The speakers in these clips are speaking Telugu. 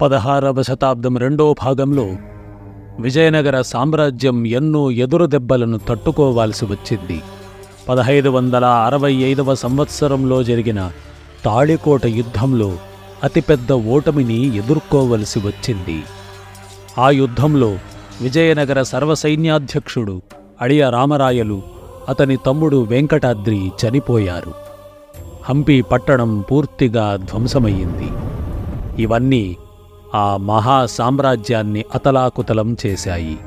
పదహారవ శతాబ్దం రెండో భాగంలో విజయనగర సామ్రాజ్యం ఎన్నో ఎదురు దెబ్బలను తట్టుకోవాల్సి వచ్చింది. పదహైదు వందల అరవై ఐదవ సంవత్సరంలో జరిగిన తాళికోట యుద్ధంలో అతిపెద్ద ఓటమిని ఎదుర్కోవలసి వచ్చింది. ఆ యుద్ధంలో విజయనగర సర్వసైన్యాధ్యక్షుడు అడియ రామరాయలు అతని తమ్ముడు వెంకటాద్రి చనిపోయారు. హంపి పట్టణం పూర్తిగా ధ్వంసమయ్యింది. ఇవన్నీ ఆ మహా సామ్రాజ్యాన్ని అతలాకుతలం చేశాయి.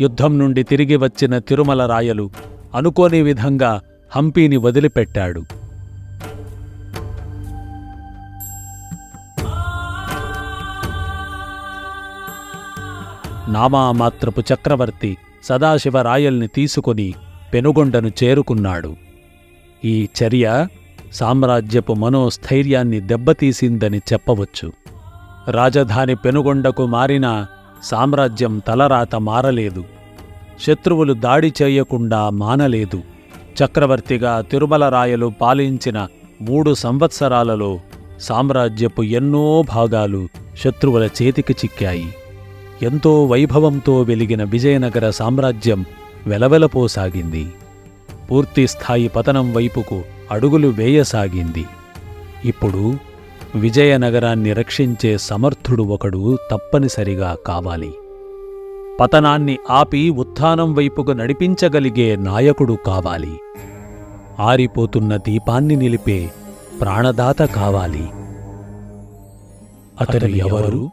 యుద్ధం నుండి తిరిగి వచ్చిన తిరుమల రాయలు అనుకోని విధంగా హంపీని వదిలిపెట్టాడు. నామామాత్రపు చక్రవర్తి సదాశివరాయల్ని తీసుకొని పెనుగొండను చేరుకున్నాడు. ఈ చర్య సామ్రాజ్యపు మనోస్థైర్యాన్ని దెబ్బతీసిందని చెప్పవచ్చు. రాజధాని పెనుగొండకు మారినా సామ్రాజ్యం తలరాత మారలేదు. శత్రువులు దాడి చేయకుండా మానలేదు. చక్రవర్తిగా తిరుమలరాయలు పాలించిన మూడు సంవత్సరాలలో సామ్రాజ్యపు ఎన్నో భాగాలు శత్రువుల చేతికి చిక్కాయి. ఎంతో వైభవంతో వెలిగిన విజయనగర సామ్రాజ్యం వెలవెలపోసాగింది. పూర్తిస్థాయి పతనం వైపుకు అడుగులు వేయసాగింది. ఇప్పుడు విజయనగరాన్ని రక్షించే సమర్థుడు ఒకడు తప్పనిసరిగా కావాలి. పతనాన్ని ఆపి ఉత్థానం వైపుకు నడిపించగలిగే నాయకుడు కావాలి. ఆరిపోతున్న దీపాన్ని నిలిపే ప్రాణదాత కావాలి. అతడు ఎవరు?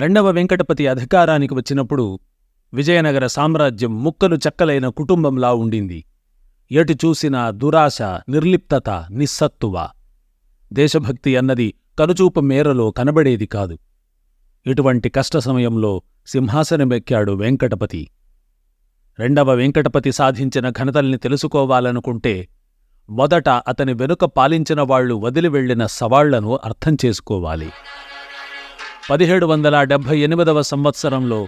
రెండవ వెంకటపతి అధికారానికి వచ్చినప్పుడు విజయనగర సామ్రాజ్యం ముక్కలు చెక్కలైన కుటుంబంలా ఉండింది. ఎటు చూసినా దురాశ నిర్లిప్తత నిస్సత్తువ. దేశభక్తి అన్నది కనుచూపు మేరలో కనబడేది కాదు. ఇటువంటి కష్ట సమయంలో సింహాసనమెక్కాడు వెంకటపతి. రెండవ వెంకటపతి సాధించిన ఘనతల్ని తెలుసుకోవాలనుకుంటే మొదట అతని వెనుక పాలించిన వాళ్ళు వదిలివెళ్ళిన సవాళ్ళను అర్థం చేసుకోవాలి. పదిహేడు వందల డెబ్భై ఎనిమిదవ సంవత్సరంలో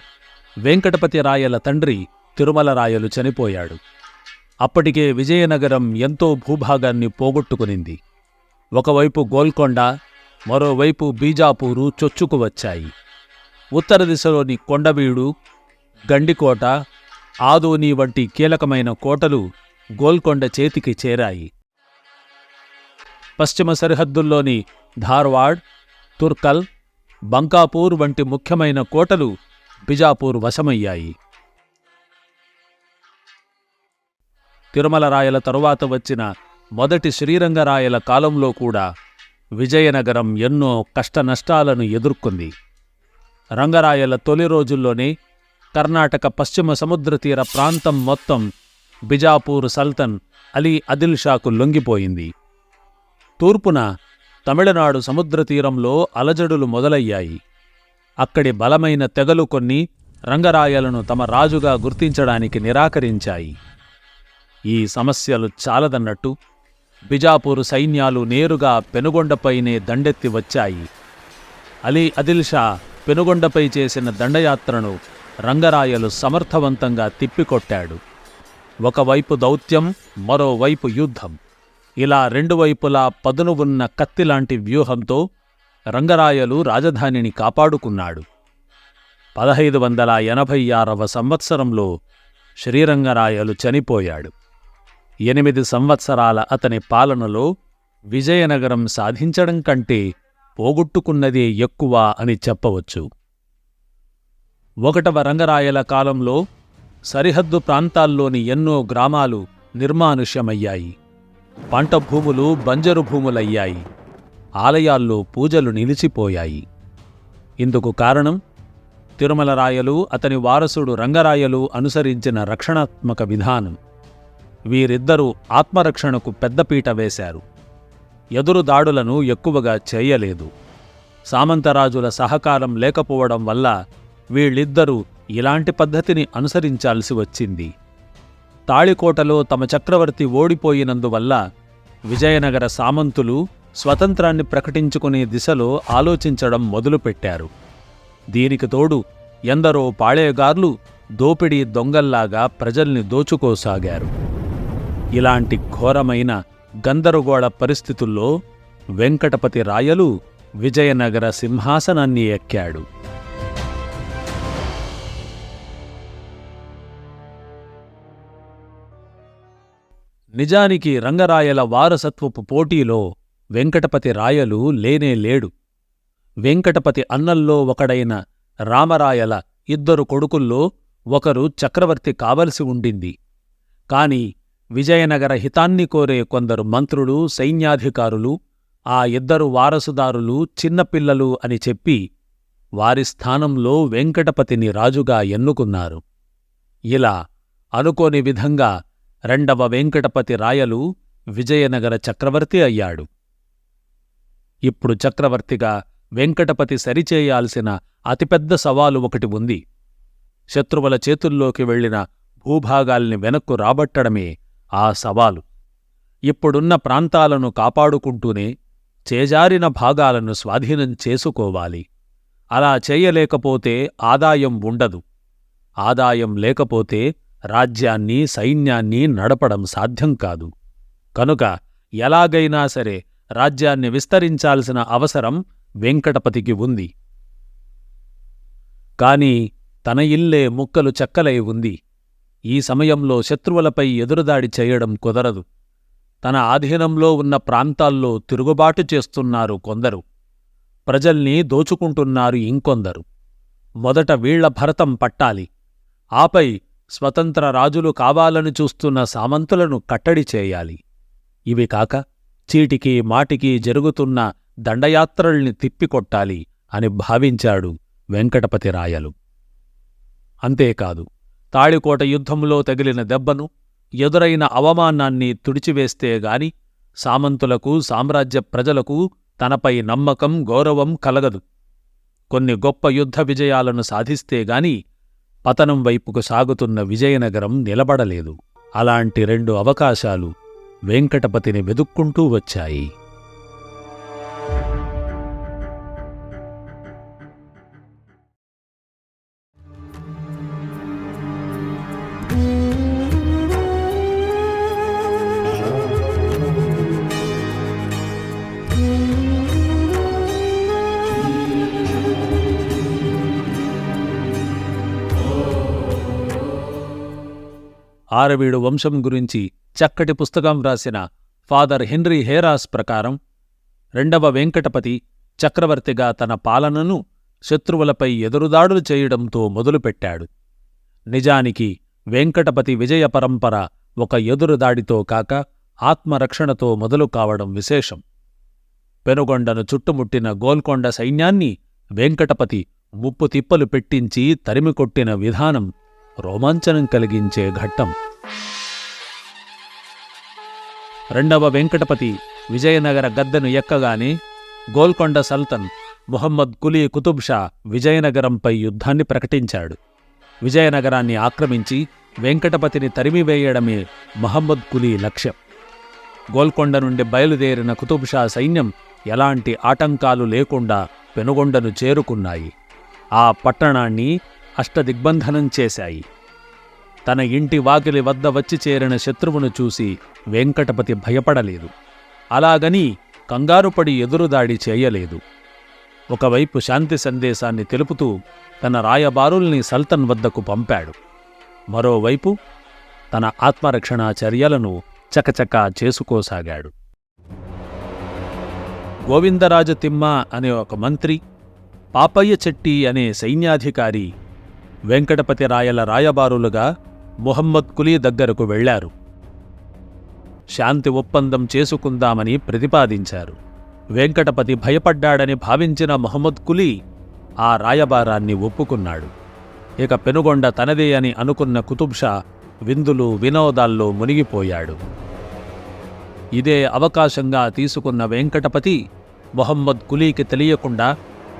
వెంకటపతి రాయల తండ్రి తిరుమల రాయలు చనిపోయాడు. అప్పటికే విజయనగరం ఎంతో భూభాగాన్ని పోగొట్టుకునింది. ఒకవైపు గోల్కొండ మరోవైపు బీజాపూరు చొచ్చుకు వచ్చాయి. ఉత్తర దిశలోని కొండవీడు గండికోట ఆదోని వంటి కీలకమైన కోటలు గోల్కొండ చేతికి చేరాయి. పశ్చిమ సరిహద్దుల్లోని ధార్వాడ్ తుర్కల్ బంకాపూర్ వంటి ముఖ్యమైన కోటలు బిజాపూర్ వశమయ్యాయి. తిరుమల రాయల తరువాత వచ్చిన మొదటి శ్రీరంగరాయల కాలంలో కూడా విజయనగరం ఎన్నో కష్టనష్టాలను ఎదుర్కొంది. రంగరాయల తొలి రోజుల్లోనే కర్ణాటక పశ్చిమ సముద్ర తీర ప్రాంతం మొత్తం బిజాపూర్ సల్తన్ అలీ అదిల్ షాకు లొంగిపోయింది. తూర్పున తమిళనాడు సముద్ర తీరంలో అలజడులు మొదలయ్యాయి. అక్కడి బలమైన తెగలు కొన్ని రంగరాయలను తమ రాజుగా గుర్తించడానికి నిరాకరించాయి. ఈ సమస్యలు చాలదన్నట్టు బిజాపూర్ సైన్యాలు నేరుగా పెనుగొండపైనే దండెత్తి వచ్చాయి. అలీ అదిల్షా పెనుగొండపై చేసిన దండయాత్రను రంగరాయలు సమర్థవంతంగా తిప్పికొట్టాడు. ఒకవైపు దౌత్యం మరోవైపు యుద్ధం. ఇలా రెండు వైపులా పదును ఉన్న కత్తిలాంటి వ్యూహంతో రంగరాయలు రాజధానిని కాపాడుకున్నాడు. పదహైదు వందల ఎనభై ఆరవ సంవత్సరంలో శ్రీరంగరాయలు చనిపోయాడు. ఎనిమిది సంవత్సరాల అతని పాలనలో విజయనగరం సాధించడం కంటే పోగొట్టుకున్నదే ఎక్కువ అని చెప్పవచ్చు. ఒకటవ రంగరాయల కాలంలో సరిహద్దు ప్రాంతాల్లోని ఎన్నో గ్రామాలు నిర్మానుష్యమయ్యాయి. పంట భూములు బంజరు భూములయ్యాయి. ఆలయాల్లో పూజలు నిలిచిపోయాయి. ఇందుకు కారణం తిరుమల రాయలు అతని వారసుడు రంగరాయలు అనుసరించిన రక్షణాత్మక విధానం. వీరిద్దరూ ఆత్మరక్షణకు పెద్దపీట వేశారు. ఎదురు దాడులను ఎక్కువగా చేయలేదు. సామంతరాజుల సహకారం లేకపోవడం వల్ల వీళ్ళిద్దరూ ఇలాంటి పద్ధతిని అనుసరించాల్సి వచ్చింది. తాళికోటలో తమ చక్రవర్తి ఓడిపోయినందువల్ల విజయనగర సామంతులు స్వతంత్రాన్ని ప్రకటించుకునే దిశలో ఆలోచించడం మొదలుపెట్టారు. దీనికి తోడు ఎందరో పాళేగార్లు దోపిడీ దొంగల్లాగా ప్రజల్ని దోచుకోసాగారు. ఇలాంటి ఘోరమైన గందరగోళ పరిస్థితుల్లో వెంకటపతి రాయలు విజయనగర సింహాసనాన్ని ఎక్కాడు. నిజానికి రంగరాయల వారసత్వపు పోటీలో వెంకటపతి రాయలు లేనే లేడు. వెంకటపతి అన్నల్లో ఒకడైన రామరాయల ఇద్దరు కొడుకుల్లో ఒకరు చక్రవర్తి కావలసి ఉండింది. కాని విజయనగర హితాన్ని కోరే కొందరు మంత్రులు సైన్యాధికారులు ఆ ఇద్దరు వారసుదారులు చిన్నపిల్లలు అని చెప్పి వారి స్థానంలో వెంకటపతిని రాజుగా ఎన్నుకున్నారు. ఇలా అనుకోని విధంగా రెండవ వెంకటపతి రాయలు విజయనగర చక్రవర్తి అయ్యాడు. ఇప్పుడు చక్రవర్తిగా వెంకటపతి సరిచేయాల్సిన అతిపెద్ద సవాలు ఒకటి ఉంది. శత్రువుల చేతుల్లోకి వెళ్ళిన భూభాగాల్ని వెనక్కు రాబట్టడమే ఆ సవాలు. ఇప్పుడున్న ప్రాంతాలను కాపాడుకుంటూనే చేజారిన భాగాలను స్వాధీనం చేసుకోవాలి. అలా చేయలేకపోతే ఆదాయం ఉండదు. ఆదాయం లేకపోతే రాజ్యాన్ని సైన్యాన్ని నడపడం సాధ్యం కాదు. కనుక ఎలాగైనా సరే రాజ్యాన్ని విస్తరించాల్సిన అవసరం వెంకటపతికి ఉంది. కాని తన ఇల్లే ముక్కలు చెక్కలై ఉంది. ఈ సమయంలో శత్రువులపై ఎదురుదాడి చేయడం కుదరదు. తన ఆధీనంలో ఉన్న ప్రాంతాల్లో తిరుగుబాటు చేస్తున్నారు కొందరు. ప్రజల్ని దోచుకుంటున్నారు ఇంకొందరు. మొదట వీళ్ళ భరతం పట్టాలి. ఆపై స్వతంత్ర రాజులు కావాలని చూస్తున్న సామంతులను కట్టడి చేయాలి. ఇవి కాక చీటికి మాటికి జరుగుతున్న దండయాత్రల్ని తిప్పికొట్టాలి అని భావించాడు వెంకటపతి రాయలు. అంతేకాదు తాళికోట యుద్ధంలో తగిలిన దెబ్బను ఎదురైన అవమానాన్ని తుడిచివేస్తే గాని సామంతులకు సామ్రాజ్య ప్రజలకు తనపై నమ్మకం గౌరవం కలగదు. కొన్ని గొప్ప యుద్ధ విజయాలను సాధిస్తే గాని పతనం వైపుకు సాగుతున్న విజయనగరం నిలబడలేదు. అలాంటి రెండు అవకాశాలు వెంకటపతిని వెదుక్కుంటూ వచ్చాయి. ఆరవీడు వంశం గురించి చక్కటి పుస్తకం వ్రాసిన ఫాదర్ హెన్రీ హేరాస్ ప్రకారం రెండవ వెంకటపతి చక్రవర్తిగా తన పాలనను శత్రువులపై ఎదురుదాడులు చేయడంతో మొదలుపెట్టాడు. నిజానికి వెంకటపతి విజయ పరంపర ఒక ఎదురుదాడితో కాక ఆత్మరక్షణతో మొదలు కావడం విశేషం. పెనుగొండను చుట్టుముట్టిన గోల్కొండ సైన్యాన్ని వెంకటపతి ముప్పు తిప్పలు పెట్టించి తరిమికొట్టిన విధానం రోమాంచనం కలిగించే ఘట్టం. రెండవ వెంకటపతి విజయనగర గద్దెను ఎక్కగానే గోల్కొండ సల్తన్ ముహమ్మద్ కులీ కుతుబ్ షా విజయనగరంపై యుద్ధాన్ని ప్రకటించాడు. విజయనగరాన్ని ఆక్రమించి వెంకటపతిని తరిమివేయడమే మహమ్మద్ కులీ లక్ష్యం. గోల్కొండ నుండి బయలుదేరిన కుతుబ్ షా సైన్యం ఎలాంటి ఆటంకాలు లేకుండా పెనుగొండను చేరుకున్నాయి. ఆ పట్టణాన్ని అష్టదిగ్బంధనం చేశాయి. తన ఇంటి వాకిలి వద్ద వచ్చి చేరిన శత్రువును చూసి వెంకటపతి భయపడలేదు. అలాగని కంగారుపడి ఎదురుదాడి చేయలేదు. ఒకవైపు శాంతి సందేశాన్ని తెలుపుతూ తన రాయబారుల్ని సల్తన్ వద్దకు పంపాడు. మరోవైపు తన ఆత్మరక్షణా చర్యలను చకచకా చేసుకోసాగాడు. గోవిందరాజతిమ్మ అనే ఒక మంత్రి పాపయ్య చెట్టి అనే సైన్యాధికారి వెంకటపతి రాయల రాయబారులుగా మొహమ్మద్ కులీ దగ్గరకు వెళ్ళారు శాంతి ఒప్పందం చేసుకుందామని ప్రతిపాదించారు. వెంకటపతి భయపడ్డాడని భావించిన మొహమ్మద్ కులీ ఆ రాయబారాన్ని ఒప్పుకున్నాడు. ఇక పెనుగొండ తనదే అని అనుకున్న కుతుబ్షా విందులు వినోదాల్లో మునిగిపోయాడు. ఇదే అవకాశంగా తీసుకున్న వెంకటపతి మొహమ్మద్ కులీకి తెలియకుండా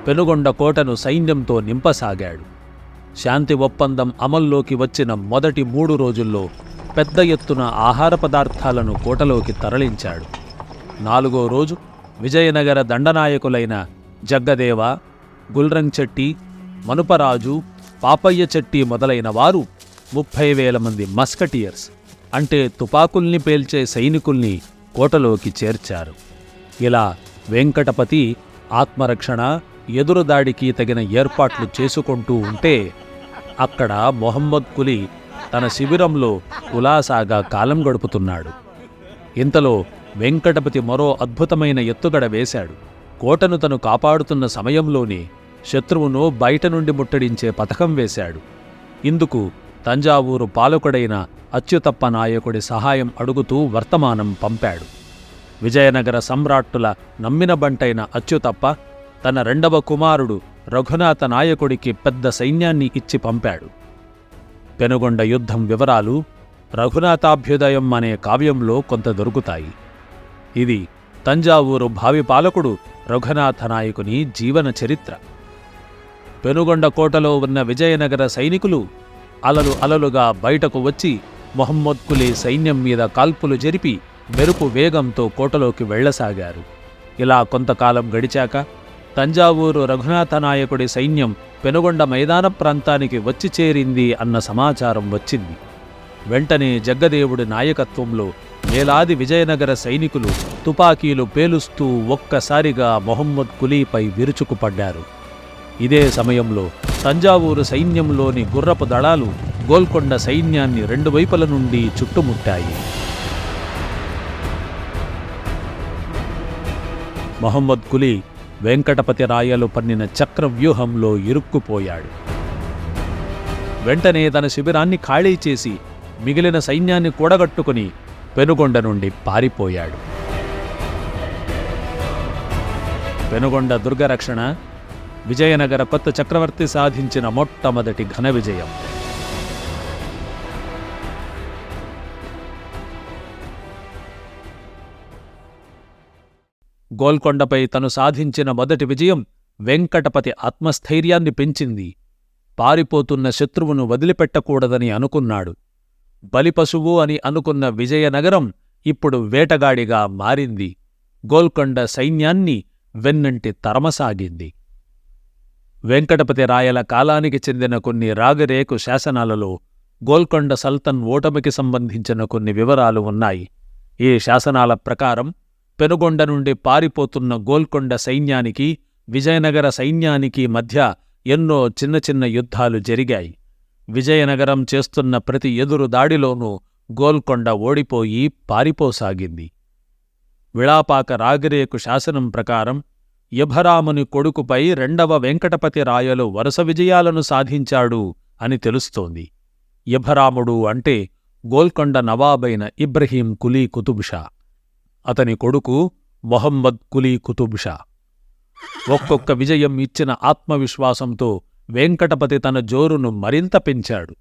పెనుగొండ కోటను సైన్యంతో నింపసాగాడు. శాంతి ఒప్పందం అమల్లోకి వచ్చిన మొదటి మూడు రోజుల్లో పెద్ద ఎత్తున ఆహార పదార్థాలను కోటలోకి తరలించాడు. నాలుగో రోజు విజయనగర దండనాయకులైన జగ్గదేవ గుల్రంగ్ చెట్టి మనుపరాజు పాపయ్య చెట్టి మొదలైన వారు ముప్పై వేల మంది మస్కటియర్స్ అంటే తుపాకుల్ని పేల్చే సైనికుల్ని కోటలోకి చేర్చారు. ఇలా వెంకటపతి ఆత్మరక్షణ ఎదురుదాడికి తగిన ఏర్పాట్లు చేసుకుంటూ ఉంటే అక్కడ మొహమ్మద్ కులీ తన శిబిరంలో ఉలాసాగా కాలం గడుపుతున్నాడు. ఇంతలో వెంకటపతి మరో అద్భుతమైన ఎత్తుగడ వేశాడు. కోటను తను కాపాడుతున్న సమయంలోనే శత్రువును బయట నుండి ముట్టడించే పథకం వేశాడు. ఇందుకు తంజావూరు పాలకుడైన అచ్యుతప్ప నాయకుడి సహాయం అడుగుతూ వర్తమానం పంపాడు. విజయనగర సమ్రాట్టుల నమ్మిన బంటైన అచ్యుతప్ప తన రెండవ కుమారుడు రఘునాథ నాయకుడికి పెద్ద సైన్యాన్ని ఇచ్చి పంపాడు. పెనుగొండ యుద్ధం వివరాలు రఘునాథాభ్యుదయం అనే కావ్యంలో కొంత దొరుకుతాయి. ఇది తంజావూరు భావి పాలకుడు రఘునాథ నాయకుని జీవన చరిత్ర. పెనుగొండ కోటలో ఉన్న విజయనగర సైనికులు అలలు అలలుగా బయటకు వచ్చి మొహమ్మద్ కులీ సైన్యం మీద కాల్పులు జరిపి మెరుపు వేగంతో కోటలోకి వెళ్ళసాగారు. ఇలా కొంతకాలం గడిచాక తంజావూరు రఘునాథ నాయకుడి సైన్యం పెనుగొండ మైదాన ప్రాంతానికి వచ్చి చేరింది అన్న సమాచారం వచ్చింది. వెంటనే జగ్గదేవుడి నాయకత్వంలో వేలాది విజయనగర సైనికులు తుపాకీలు పేలుస్తూ ఒక్కసారిగా మొహమ్మద్ కులీపై విరుచుకుపడ్డారు. ఇదే సమయంలో తంజావూరు సైన్యంలోని గుర్రపు దళాలు గోల్కొండ సైన్యాన్ని రెండు వైపుల నుండి చుట్టుముట్టాయి. మొహమ్మద్ కులీ వెంకటపతి రాయలు పన్నిన చక్రవ్యూహంలో ఇరుక్కుపోయాడు. వెంటనే తన శిబిరాన్ని ఖాళీ చేసి మిగిలిన సైన్యాన్ని కూడగట్టుకుని పెనుగొండ నుండి పారిపోయాడు. పెనుగొండ దుర్గరక్షణ విజయనగర కొత్త చక్రవర్తి సాధించిన మొట్టమొదటి ఘన విజయం. గోల్కొండపై తను సాధించిన మొదటి విజయం వెంకటపతి ఆత్మస్థైర్యాన్ని పెంచింది. పారిపోతున్న శత్రువును వదిలిపెట్టకూడదని అనుకున్నాడు. బలిపశువు అని అనుకున్న విజయనగరం ఇప్పుడు వేటగాడిగా మారింది. గోల్కొండ సైన్యాన్ని వెన్నంటి తరమసాగింది. వెంకటపతి రాయల కాలానికి చెందిన కొన్ని రాగరేకు శాసనాలలో గోల్కొండ సల్తన్ ఓటమికి సంబంధించిన కొన్ని వివరాలు ఉన్నాయి. ఈ శాసనాల ప్రకారం పెనుగొండ నుండి పారిపోతున్న గోల్కొండ సైన్యానికి విజయనగర సైన్యానికి మధ్య ఎన్నో చిన్న చిన్న యుద్ధాలు జరిగాయి. విజయనగరం చేస్తున్న ప్రతి ఎదురు దాడిలోనూ గోల్కొండ ఓడిపోయి పారిపోసాగింది. విళాపాక రాగిరేకు శాసనం ప్రకారం యభరాముని కొడుకుపై రెండవ వెంకటపతి రాయలు వరుస విజయాలను సాధించాడు అని తెలుస్తోంది. యభరాముడు అంటే గోల్కొండ నవాబైన ఇబ్రహీం కులీ కుతుబ్ షా. అతని కొడుకు మొహమ్మద్ కులీ కుతుబ్షా. ఒక్కొక్క విజయం ఇచ్చిన ఆత్మవిశ్వాసంతో వెంకటపతి తన జోరును మరింత పెంచాడు.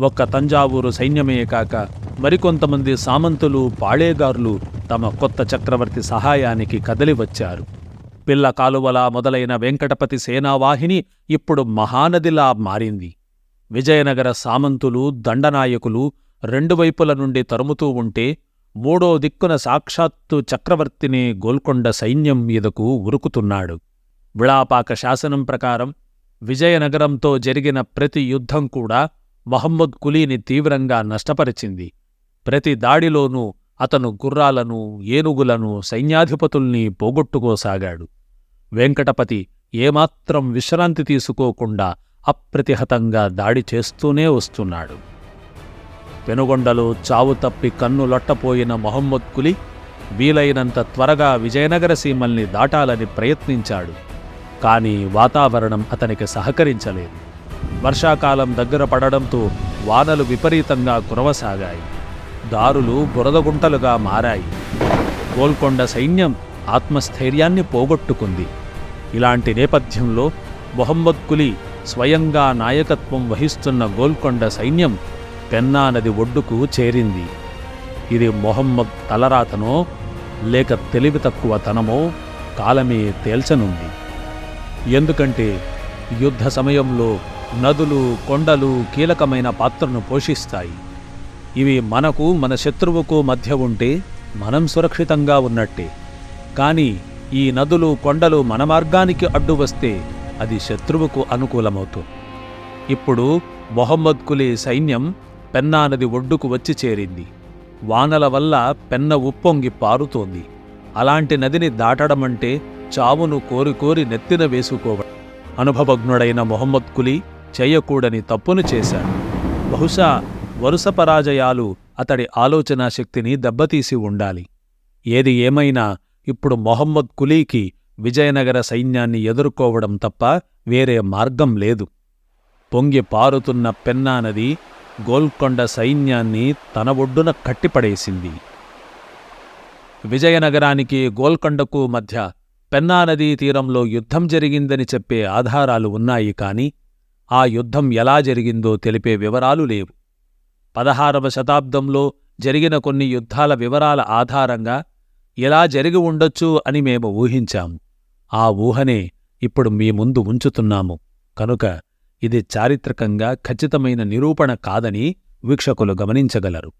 ఒక్క తంజావూరు సైన్యమే కాక మరికొంతమంది సామంతులు పాళేగారులు తమ కొత్త చక్రవర్తి సహాయానికి కదలివచ్చారు పిల్ల కాలువలా మొదలైన వెంకటపతి సేనావాహిని ఇప్పుడు మహానదిలా మారింది. విజయనగర సామంతులు దండనాయకులు రెండు వైపుల నుండి తరుముతూ ఉంటే మూడో దిక్కున సాక్షాత్తు చక్రవర్తిని గోల్కొండ సైన్యం మీదకు ఉరుకుతున్నాడు. విళాపాక శాసనం ప్రకారం విజయనగరంతో జరిగిన ప్రతి యుద్ధం కూడా మహమ్మద్ కులీని తీవ్రంగా నష్టపరిచింది. ప్రతి దాడిలోనూ అతను గుర్రాలను ఏనుగులను సైన్యాధిపతుల్ని పోగొట్టుకోసాగాడు. వెంకటపతి ఏమాత్రం విశ్రాంతి తీసుకోకుండా అప్రతిహతంగా దాడి చేస్తూనే వస్తున్నాడు. పెనుగొండలో చావు తప్పి కన్ను లొట్టపోయిన మొహమ్మద్ కులి వీలైనంత త్వరగా విజయనగర సీమల్ని దాటాలని ప్రయత్నించాడు. కానీ వాతావరణం అతనికి సహకరించలేదు. వర్షాకాలం దగ్గర పడడంతో వానలు విపరీతంగా కురవసాగాయి. దారులు బురదగుంటలుగా మారాయి. గోల్కొండ సైన్యం ఆత్మస్థైర్యాన్ని పోగొట్టుకుంది. ఇలాంటి నేపథ్యంలో మొహమ్మద్ కులీ స్వయంగా నాయకత్వం వహిస్తున్న గోల్కొండ సైన్యం పెన్నా నది ఒడ్డుకు చేరింది. ఇది మొహమ్మద్ తలరాతనో లేక తెలివి తక్కువ తనమో కాలమే తేల్చనుంది. ఎందుకంటే యుద్ధ సమయంలో నదులు కొండలు కీలకమైన పాత్రను పోషిస్తాయి. ఇవి మనకు మన శత్రువుకు మధ్య ఉంటే మనం సురక్షితంగా ఉన్నట్టే. కానీ ఈ నదులు కొండలు మన మార్గానికి అడ్డు వస్తే అది శత్రువుకు అనుకూలమవుతుంది. ఇప్పుడు మొహమ్మద్ కులీ సైన్యం పెన్నా నది ఒడ్డుకు వచ్చి చేరింది. వానల వల్ల పెన్న ఉప్పొంగి పారుతోంది. అలాంటి నదిని దాటడమంటే చావును కోరి కోరి నెత్తిన వేసుకోవడం. అనుభవజ్ఞుడైన మొహమ్మద్ కులీ చేయకూడని తప్పును చేశాడు. బహుశా వరుస పరాజయాలు అతడి ఆలోచనా శక్తిని దెబ్బతీసి ఉండాలి. ఏది ఏమైనా ఇప్పుడు మొహమ్మద్ కులీకి విజయనగర సైన్యాన్ని ఎదుర్కోవడం తప్ప వేరే మార్గం లేదు. పొంగి పారుతున్న పెన్నా నది గోల్కొండ సైన్యాన్ని తన ఒడ్డున కట్టిపడేసింది. విజయనగరానికి గోల్కొండకు మధ్య పెన్నానదీ తీరంలో యుద్ధం జరిగిందని చెప్పే ఆధారాలు ఉన్నాయి కాని ఆ యుద్ధం ఎలా జరిగిందో తెలిపే వివరాలు లేవు. పదహారవ శతాబ్దంలో జరిగిన కొన్ని యుద్ధాల వివరాల ఆధారంగా ఇలా జరిగి ఉండొచ్చు అని మేము ఊహించాము. ఆ ఊహనే ఇప్పుడు మీ ముందు ఉంచుతున్నాము. కనుక ఇది చారిత్రకంగా ఖచ్చితమైన నిరూపణ కాదని వీక్షకులు గమనించగలరు.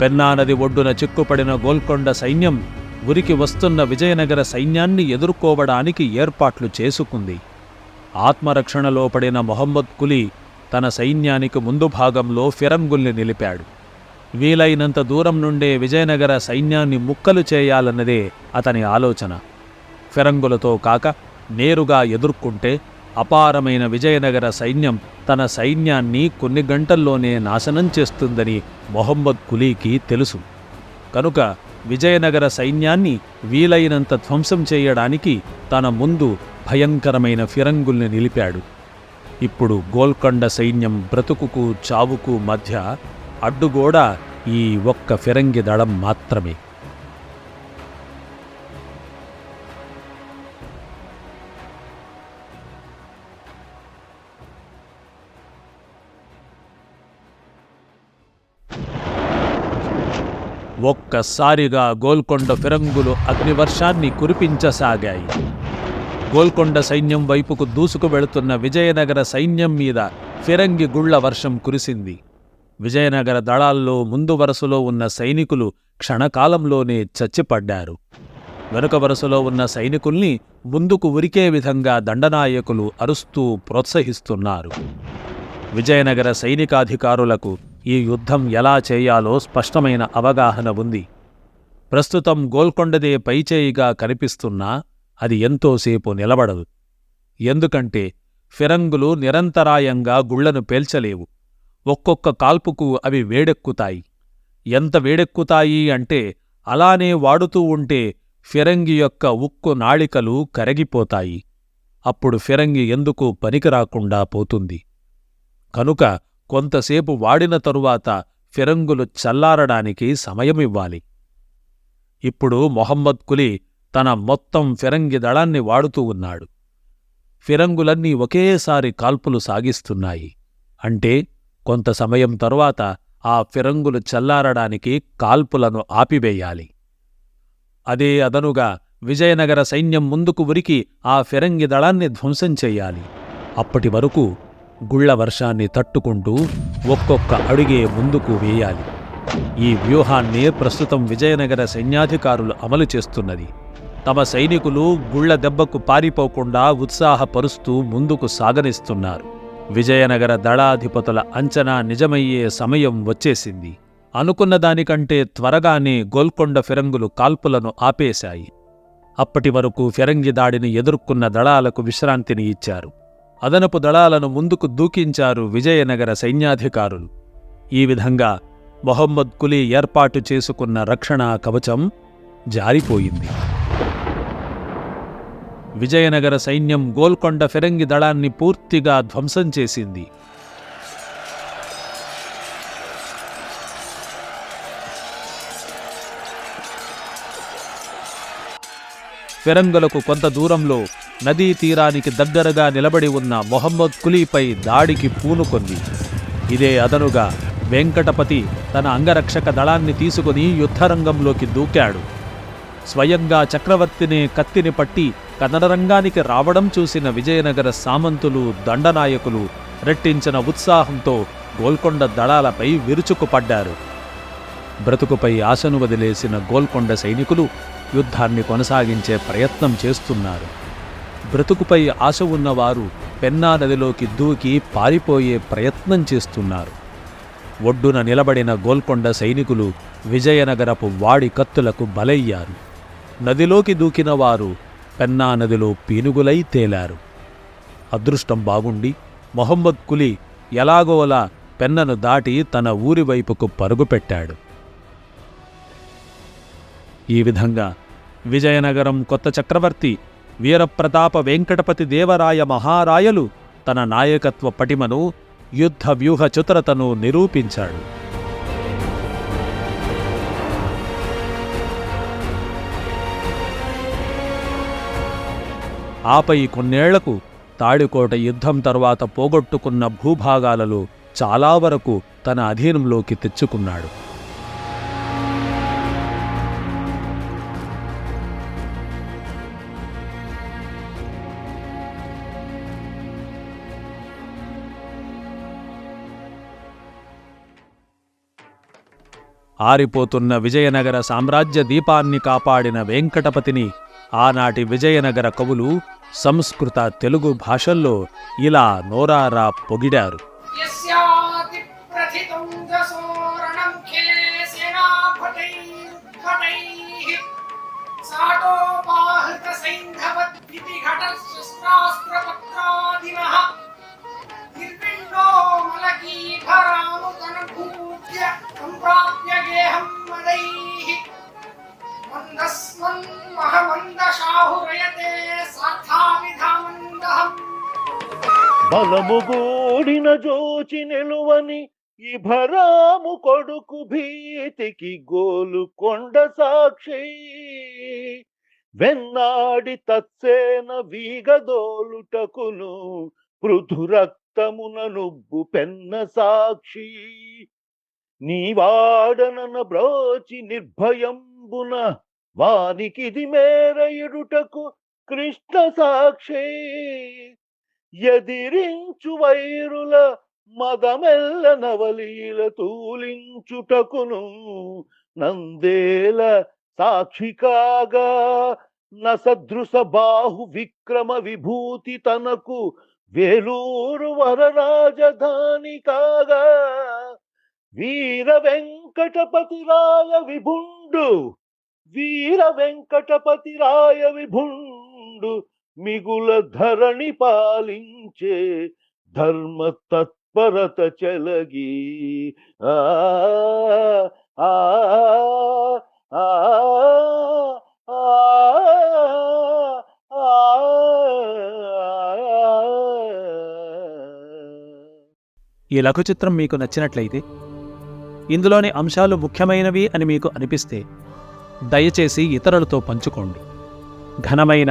పెన్నా నది ఒడ్డున చిక్కుపడిన గోల్కొండ సైన్యం ఉరికి వస్తున్న విజయనగర సైన్యాన్ని ఎదుర్కోవడానికి ఏర్పాట్లు చేసుకుంది. ఆత్మరక్షణలో పడిన మొహమ్మద్ కులీ తన సైన్యానికి ముందు భాగంలో ఫిరంగుల్ని నిలిపాడు. వీలైనంత దూరం నుండే విజయనగర సైన్యాన్ని ముక్కలు చేయాలన్నదే అతని ఆలోచన. ఫిరంగులతో కాక నేరుగా ఎదుర్కొంటే అపారమైన విజయనగర సైన్యం తన సైన్యాన్ని కొన్ని గంటల్లోనే నాశనం చేస్తుందని మొహమ్మద్ కులీకి తెలుసు. కనుక విజయనగర సైన్యాన్ని వీలైనంత ధ్వంసం చేయడానికి తన ముందు భయంకరమైన ఫిరంగుల్ని నిలిపాడు. ఇప్పుడు గోల్కొండ సైన్యం బ్రతుకుకు చావుకు మధ్య అడ్డుగోడ ఈ ఒక్క ఫిరంగి దళం మాత్రమే. ఒక్కసారిగా గోల్కొండ ఫిరంగులు అగ్నివర్షాన్ని కురిపించసాగాయి. గోల్కొండ సైన్యం వైపుకు దూసుకు వెళుతున్న విజయనగర సైన్యం మీద ఫిరంగి గుళ్ళ వర్షం కురిసింది. విజయనగర దళాల్లో ముందు వరుసలో ఉన్న సైనికులు క్షణకాలంలోనే చచ్చిపడ్డారు. వెనుక వరుసలో ఉన్న సైనికుల్ని ముందుకు ఉరికే విధంగా దండనాయకులు అరుస్తూ ప్రోత్సహిస్తున్నారు. విజయనగర సైనికాధికారులకు ఈ యుద్ధం ఎలా చేయాలో స్పష్టమైన అవగాహన ఉంది. ప్రస్తుతం గోల్కొండదే పైచేయిగా కనిపిస్తున్నా అది ఎంతోసేపు నిలబడదు. ఎందుకంటే ఫిరంగులు నిరంతరాయంగా గుళ్ళను పేల్చలేవు. ఒక్కొక్క కాల్పుకు అవి వేడెక్కుతాయి. ఎంత వేడెక్కుతాయి అంటే అలానే వాడుతూ ఉంటే ఫిరంగి యొక్క ఉక్కు నాళికలు కరగిపోతాయి. అప్పుడు ఫిరంగి ఎందుకు పనికిరాకుండా పోతుంది? కనుక కొంతసేపు వాడిన తరువాత ఫిరంగులు చల్లారడానికి సమయమివ్వాలి. ఇప్పుడు మొహమ్మద్ కులీ తన మొత్తం ఫిరంగి దళాన్ని వాడుతూ ఉన్నాడు. ఫిరంగులన్నీ ఒకేసారి కాల్పులు సాగిస్తున్నాయి. అంటే కొంత సమయం తరువాత ఆ ఫిరంగులు చల్లారడానికి కాల్పులను ఆపివేయాలి. అదే అదనుగా విజయనగర సైన్యం ముందుకు ఉరికి ఆ ఫిరంగి దళాన్ని ధ్వంసం చెయ్యాలి అప్పటి వరకు గుళ్ళ వర్షాన్ని తట్టుకుంటూ ఒక్కొక్క అడుగే ముందుకు వేయాలి. ఈ వ్యూహాన్ని ప్రస్తుతం విజయనగర సైన్యాధికారులు అమలు చేస్తున్నది. తమ సైనికులు గుళ్ళ దెబ్బకు పారిపోకుండా ఉత్సాహపరుస్తూ ముందుకు సాగనిస్తున్నారు. విజయనగర దళాధిపతుల అంచనా నిజమయ్యే సమయం వచ్చేసింది. అనుకున్న దానికంటే త్వరగానే గోల్కొండ ఫిరంగులు కాల్పులను ఆపేశాయి. అప్పటి వరకు ఫిరంగి దాడిని ఎదుర్కొన్న దళాలకు విశ్రాంతిని ఇచ్చారు. అదనపు దళాలను ముందుకు దూకించారు విజయనగర సైన్యాధికారులు. ఈ విధంగా మొహమ్మద్ కులీ ఏర్పాటు చేసుకున్న రక్షణా కవచం జారిపోయింది. విజయనగర సైన్యం గోల్కొండ ఫిరంగి దళాన్ని పూర్తిగా ధ్వంసం చేసింది. ఫిరంగులకు కొంత దూరంలో నదీ తీరానికి దగ్గరగా నిలబడి ఉన్న మొహమ్మద్ కులీపై దాడికి పూనుకొంది. ఇదే అదనుగా వెంకటపతి తన అంగరక్షక దళాన్ని తీసుకుని యుద్ధరంగంలోకి దూకాడు. స్వయంగా చక్రవర్తిని కత్తిని పట్టి కన్నడరంగానికి రావడం చూసిన విజయనగర సామంతులు దండనాయకులు రెట్టించిన ఉత్సాహంతో గోల్కొండ దళాలపై విరుచుకుపడ్డారు. బ్రతుకుపై ఆశను వదిలేసిన గోల్కొండ సైనికులు యుద్ధాన్ని కొనసాగించే ప్రయత్నం చేస్తున్నారు. బ్రతుకుపై ఆశ ఉన్నవారు పెన్నా నదిలోకి దూకి పారిపోయే ప్రయత్నం చేస్తున్నారు. ఒడ్డున నిలబడిన గోల్కొండ సైనికులు విజయనగరపు వాడి కత్తులకు బలయ్యారు. నదిలోకి దూకిన వారు పెన్నా నదిలో పీనుగులై తేలారు. అదృష్టం బాగుండి మొహమ్మద్ కులీ ఎలాగోలా పెన్నను దాటి తన ఊరి వైపుకు పరుగుపెట్టాడు ఈ విధంగా విజయనగరం కొత్త చక్రవర్తి వీరప్రతాప వెంకటపతి దేవరాయ మహారాయలు తన నాయకత్వ పటిమను యుద్ధ వ్యూహ చతురతను నిరూపించాడు. ఆపై కొన్నేళ్ళకు తాడికోట యుద్ధం తరువాత పోగొట్టుకున్న భూభాగాలలో చాలా వరకు తన అధీనంలోకి తెచ్చుకున్నాడు. ఆరిపోతున్న విజయనగర సామ్రాజ్య దీపాన్ని కాపాడిన వెంకటపతిని ఆనాటి విజయనగర కవులు సంస్కృత తెలుగు భాషల్లో ఇలా నోరారా పొగిడారు. సాటోపాహృత బలముగూడిన జోచి నిలువని ఈ భరాము కొడుకు భీతికి గోలు కొండ సాక్షి. వెన్నాడి తత్సేన వీగదోలుటకును పృథురక్తమున నువ్వు పెన్న సాక్షి. నీవాడనన బ్రోచి నిర్భయంబున వానికిది మేర ఎడుటకు కృష్ణ సాక్షి. ఎదిరించు వైరుల మదమెల్ల నవలీల తూలించుటకును నందేల సాక్షి కాగా నసదృశ బాహు విక్రమ విభూతి తనకు వేలూరు వరరాజధాని కాగా. వీర వెంకటపతి రాయ విభుండు వీర వెంకటపతి రాయ విభుండు మిగుల ధరణి పాలించే ధర్మ తత్పరత చెలగి. ఆ ఆ ఆ ఆ ఈ లఘు చిత్రం మీకు నచ్చినట్లయితే ఇందులోని అంశాలు ముఖ్యమైనవి అని మీకు అనిపిస్తే దయచేసి ఇతరులతో పంచుకోండి. ఘనమైన